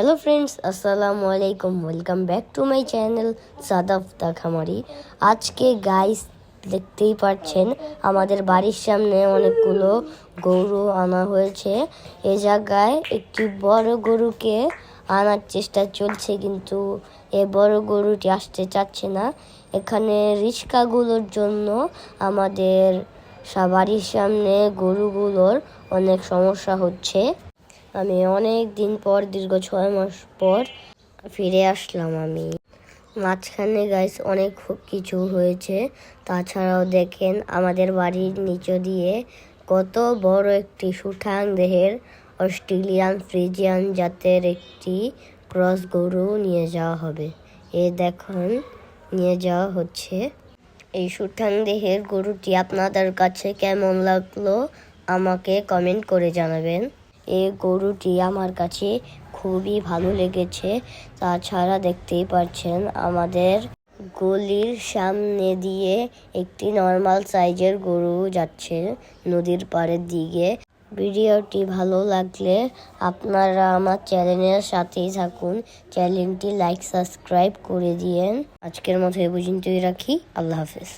Hello friends আসসালামু আলাইকুম welcome back to my channel Sadaf দা খামারি আজকে গাইস দেখতেই পাচ্ছেন, আমাদের বাড়ির সামনে অনেকগুলো গরু আনা হয়েছে। এ জায়গায় একটি বড় গরুকে আনার চেষ্টা চলছে, কিন্তু এ বড় গরুটি আসতে চাচ্ছে না। এখানে রিক্সাগুলোর জন্য আমাদের বাড়ির সামনে গরুগুলোর অনেক সমস্যা হচ্ছে। আমি অনেক দিন পর, দীর্ঘ ছয় মাস পর ফিরে আসলাম আমি। মাঝখানে গাইস অনেক কিছু হয়েছে। তাছাড়াও দেখেন, আমাদের বাড়ির নিচে দিয়ে কত বড় একটি সুঠাং দেহের অস্ট্রেলিয়ান ফ্রিজিয়ান জাতের একটি ক্রস গরু নিয়ে যাওয়া হবে। এ দেখুন, নিয়ে যাওয়া হচ্ছে। এই সুঠাং দেহের গরুটি আপনাদের কাছে কেমন লাগল, আমাকে কমেন্ট করে জানাবেন। এই গরুটি আমার কাছে খুবই ভালো লেগেছে। তাছাড়া দেখতেই পাচ্ছেন আমাদের গলির সামনে দিয়ে একটি নর্মাল সাইজের গরু যাচ্ছে নদীর পাড়ের দিকে। ভিডিওটি ভালো লাগলে আপনারা আমার চ্যানেলের সাথেই থাকুন। চ্যানেলটি লাইক সাবস্ক্রাইব করে দিয়েন। আজকের মতো এ পর্যন্তই রাখি। আল্লাহ হাফেজ।